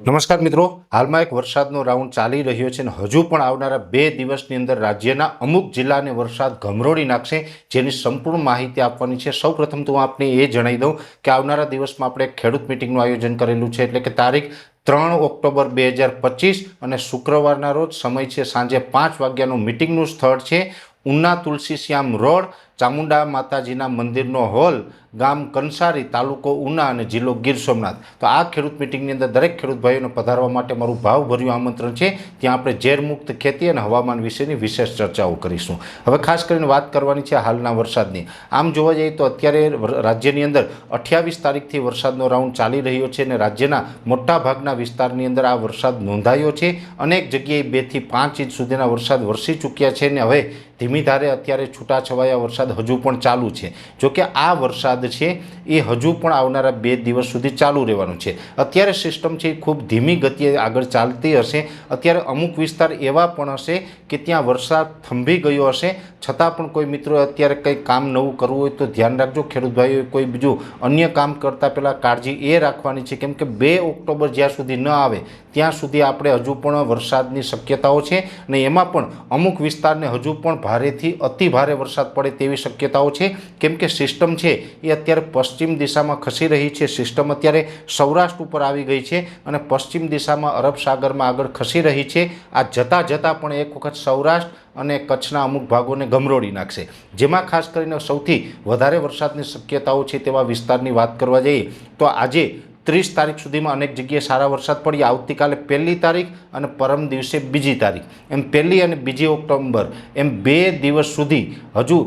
નમસ્કાર મિત્રો, હાલમાં એક વરસાદનો રાઉન્ડ ચાલી રહ્યો છે અને હજુ પણ આવનારા બે દિવસની અંદર રાજ્યના અમુક જિલ્લાને વરસાદ ગમરોડી નાખશે જેની સંપૂર્ણ માહિતી આપવાની છે. સૌપ્રથમ તો હું આપને એ જણાવી દઉં કે આવનારા દિવસમાં આપણે ખેડૂત મિટિંગનું આયોજન કરેલું છે. એટલે કે તારીખ ત્રણ ઓક્ટોબર બે હજાર પચીસ અને શુક્રવારના રોજ સમય છે સાંજે પાંચ વાગ્યાનું મિટિંગનું સ્થળ છે ઉના તુલસી શ્યામ રોડ. ચામુંડા માતાજીના મંદિરનો હોલ ગામ કંસારી તાલુકો ઉના અને જિલ્લો ગીર સોમનાથ. તો આ ખેડૂત મિટિંગની અંદર દરેક ખેડૂત ભાઈઓને પધારવા માટે મારું ભાવભર્યું આમંત્રણ છે. ત્યાં આપણે ઝેરમુક્ત ખેતી અને હવામાન વિશેની વિશેષ ચર્ચાઓ કરીશું. હવે ખાસ કરીને વાત કરવાની છે હાલના વરસાદની. આમ જોવા જઈએ તો અત્યારે રાજ્યની અંદર અઠ્યાવીસ તારીખથી વરસાદનો રાઉન્ડ ચાલી રહ્યો છે અને રાજ્યના મોટા ભાગના વિસ્તારની અંદર આ વરસાદ નોંધાયો છે. અનેક જગ્યાએ બેથી પાંચ ઇંચ સુધીના વરસાદ વરસી ચૂક્યા છે અને હવે ધીમી ધારે અત્યારે છૂટાછવાયા વરસાદ હજુ પણ ચાલુ છે. જોકે આ વરસાદ છે, એ હજુ પણ આવનારા બે દિવસ સુધી ચાલુ રહેવાનું છે. અત્યારે સિસ્ટમ છે એ ખૂબ ધીમી ગતિએ આગળ ચાલતી હશે. અત્યારે અમુક વિસ્તાર એવા પણ હશે કે ત્યાં વરસાદ થંભી ગયો હશે. છતાં પણ કોઈ મિત્રો અત્યારે કંઈ કામ નવું કરવું હોય તો ધ્યાન રાખજો. ખેડૂત ભાઈઓએ કોઈ બીજું અન્ય કામ કરતાં પહેલાં કાળજી એ રાખવાની છે. કેમ કે બે ઓક્ટોબર જ્યાં સુધી ન આવે, ત્યાં સુધી આપણે હજુ પણ વરસાદની શક્યતાઓ છે. અને એમાં પણ અમુક વિસ્તારને હજુ પણ ભારેથી અતિ ભારે વરસાદ પડે તેવી શક્યતાઓ છે. કેમ કે સિસ્ટમ છે એ અત્યારે પશ્ચિમ દિશામાં ખસી રહી છે. સિસ્ટમ અત્યારે સૌરાષ્ટ્ર ઉપર આવી ગઈ છે અને પશ્ચિમ દિશામાં અરબ સાગરમાં આગળ ખસી રહી છે. આ જતાં જતાં પણ એક વખત સૌરાષ્ટ્ર અને કચ્છના અમુક ભાગોને ગમરોડી નાખશે. જેમાં ખાસ કરીને સૌથી વધારે વરસાદની શક્યતાઓ છે તેવા વિસ્તારની વાત કરવા જઈએ તો આજે ત્રીસ તારીખ સુધીમાં અનેક જગ્યાએ સારા વરસાદ પડ્યા. આવતીકાલે પહેલી તારીખ અને પરમ દિવસે બીજી તારીખ. એમ પહેલી અને બીજી ઓક્ટોબર એમ બે દિવસ સુધી હજુ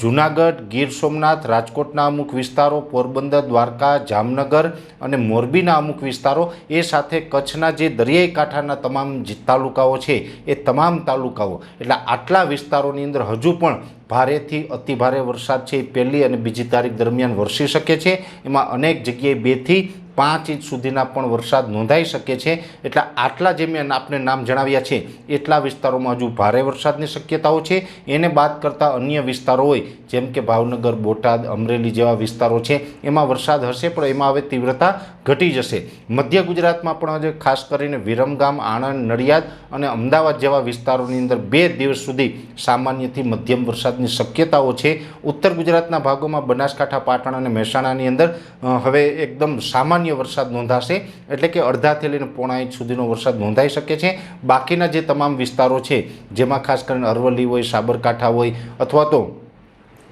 જૂનાગઢ, ગીર સોમનાથ, રાજકોટના અમુક વિસ્તારો, પોરબંદર, દ્વારકા, જામનગર અને મોરબીના અમુક વિસ્તારો, એ સાથે કચ્છના જે દરિયાઈ કાંઠાના તમામ તાલુકાઓ છે, એ તમામ તાલુકાઓ, એટલે આટલા વિસ્તારોની અંદર હજુ પણ ભારેથી અતિભારે વરસાદ છે. એ પહેલી અને બીજી તારીખ દરમિયાન વરસી શકે છે. એમાં અનેક જગ્યાએ બેથી પાંચ ઇંચ સુધીના પણ વરસાદ નોંધાઈ શકે છે. એટલે આટલા જે મેં આપને નામ જણાવ્યા છે, એટલા વિસ્તારોમાં હજુ ભારે વરસાદની શક્યતાઓ છે. એને બાદ કરતાં અન્ય વિસ્તારો હોય, જેમ કે ભાવનગર, બોટાદ, અમરેલી જેવા વિસ્તારો છે, એમાં વરસાદ હશે, પણ એમાં હવે તીવ્રતા ઘટી જશે. મધ્ય ગુજરાતમાં પણ હજુ ખાસ કરીને વિરમગામ, આણંદ, નડિયાદ અને અમદાવાદ જેવા વિસ્તારોની અંદર બે દિવસ સુધી સામાન્યથી મધ્યમ વરસાદની શક્યતાઓ છે. ઉત્તર ગુજરાતના ભાગોમાં બનાસકાંઠા, પાટણ અને મહેસાણાની અંદર હવે એકદમ સામાન્ય વરસાદ નોંધાશે, એટલે કે અડધાથી લઈને પોણા ઇંચ સુધીનો વરસાદ નોંધાઈ શકે છે. બાકીના જે તમામ વિસ્તારો છે, જેમાં ખાસ કરીને અરવલ્લી હોય, સાબરકાંઠા હોય, અથવા તો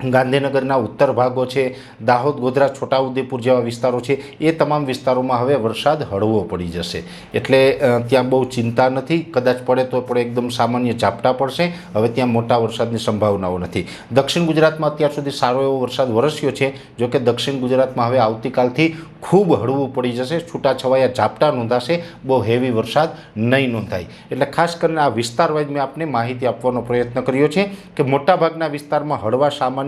ગાંધીનગરના ઉત્તર ભાગો છે, દાહોદ, ગોધરા, છોટાઉદેપુર જેવા વિસ્તારો છે, એ તમામ વિસ્તારોમાં હવે વરસાદ હળવો પડી જશે. એટલે ત્યાં બહુ ચિંતા નથી, કદાચ પડે તો પણ એકદમ સામાન્ય ઝાપટા પડશે, હવે ત્યાં મોટા વરસાદની સંભાવનાઓ નથી. દક્ષિણ ગુજરાતમાં અત્યાર સુધી સારો એવો વરસાદ વરસ્યો છે જોકે દક્ષિણ ગુજરાતમાં હવે આવતીકાલથી ખૂબ હળવું પડી જશે, છૂટાછવાયા ઝાપટા નોંધાશે, બહુ હેવી વરસાદ નહીં નોંધાય. એટલે ખાસ કરીને આ વિસ્તાર વાઇઝ મેં આપને માહિતી આપવાનો પ્રયત્ન કર્યો છે કે મોટાભાગના વિસ્તારમાં હળવા સામાન્ય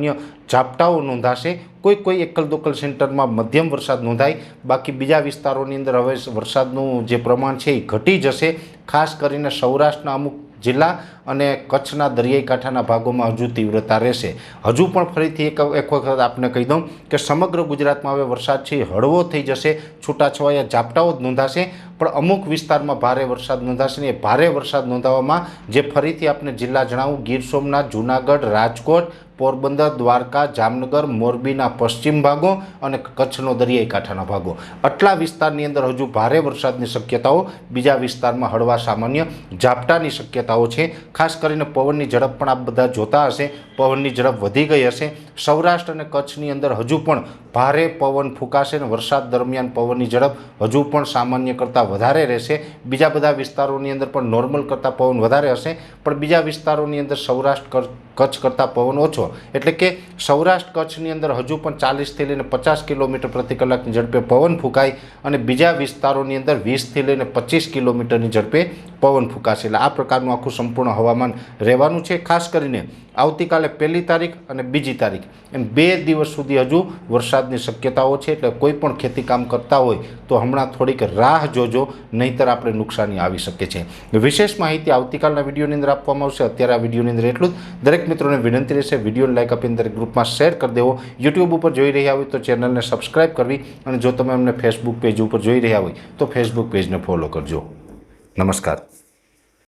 ઝાપટાઓ નોંધાશે. કોઈ કોઈ એકલ દોકલ સેન્ટરમાં મધ્યમ વરસાદ નોંધાય. બાકી બીજા વિસ્તારોની અંદર હવે વરસાદનું જે પ્રમાણ છે એ ઘટી જશે. ખાસ કરીને સૌરાષ્ટ્રના અમુક જિલ્લા અને કચ્છના દરિયાઈ કાંઠાના ભાગોમાં હજુ તીવ્રતા રહેશે. હજુ પણ ફરીથી એક એક વખત આપને કહી દઉં કે સમગ્ર ગુજરાતમાં હવે વરસાદ છે હળવો થઈ જશે. છૂટાછવાયા ઝાપટાઓ જ નોંધાશે. પણ અમુક વિસ્તારમાં ભારે વરસાદ નોંધાશે એ ભારે વરસાદ નોંધાવામાં જે ફરીથી આપને જિલ્લા જણાવું, ગીર સોમનાથ, જૂનાગઢ, રાજકોટ પોરબંદર, દ્વારકા, જામનગર, મોરબીના પશ્ચિમ ભાગો અને કચ્છનો દરિયાઈ કાંઠાના ભાગો. આટલા વિસ્તારની અંદર હજુ ભારે વરસાદની શક્યતાઓ, બીજા વિસ્તારમાં હળવા સામાન્ય ઝાપટાની શક્યતાઓ છે. ખાસ કરીને પવનની ઝડપ પણ આપ બધા જોતા હશે. પવનની ઝડપ વધી ગઈ હશે. સૌરાષ્ટ્ર અને કચ્છની અંદર હજુ પણ ભારે પવન ફૂંકાશે અને વરસાદ દરમિયાન પવનની ઝડપ હજુ પણ સામાન્ય કરતાં વધારે રહેશે. બીજા બધા વિસ્તારોની અંદર પણ નોર્મલ કરતાં પવન વધારે હશે. પણ બીજા વિસ્તારોની અંદર સૌરાષ્ટ્ર, કચ્છ કરતાં પવન ઓછો એટલે કે સૌરાષ્ટ્ર કચ્છની અંદર હજુ પણ ચાલીસથી લઈને પચાસ કિલોમીટર પ્રતિ કલાકની ઝડપે પવન ફૂંકાય અને બીજા વિસ્તારોની અંદર વીસથી લઈને પચીસ કિલોમીટરની ઝડપે પવન ફૂંકાશે. એટલે આ પ્રકારનું આખું સંપૂર્ણ હવામાન રહેવાનું છે. ખાસ કરીને આવતીકાલે પહેલી તારીખ અને બીજી તારીખ. એમ બે દિવસ સુધી હજુ વરસાદની શક્યતાઓ છે. એટલે કોઈ પણ ખેતીકામ કરતા હોય તો હમણાં થોડીક રાહ જોજો, નહીંતર આપણે નુકસાની આવી શકે છે. વિશેષ માહિતી આવતીકાલના વિડીયોની અંદર આપવામાં આવશે. અત્યારે આ વિડીયોની અંદર એટલું જ. દરેક મિત્રોને વિનંતી રહેશે, વિડીયોને લાઇક આપીને દરેક ગ્રુપમાં શેર કરી દેવો. યુટ્યુબ ઉપર જોઈ રહ્યા હોય તો ચેનલને સબસ્ક્રાઇબ કરવી. અને જો તમે અમને ફેસબુક પેજ ઉપર જોઈ રહ્યા હોય તો ફેસબુક પેજને ફોલો કરજો. નમસ્કાર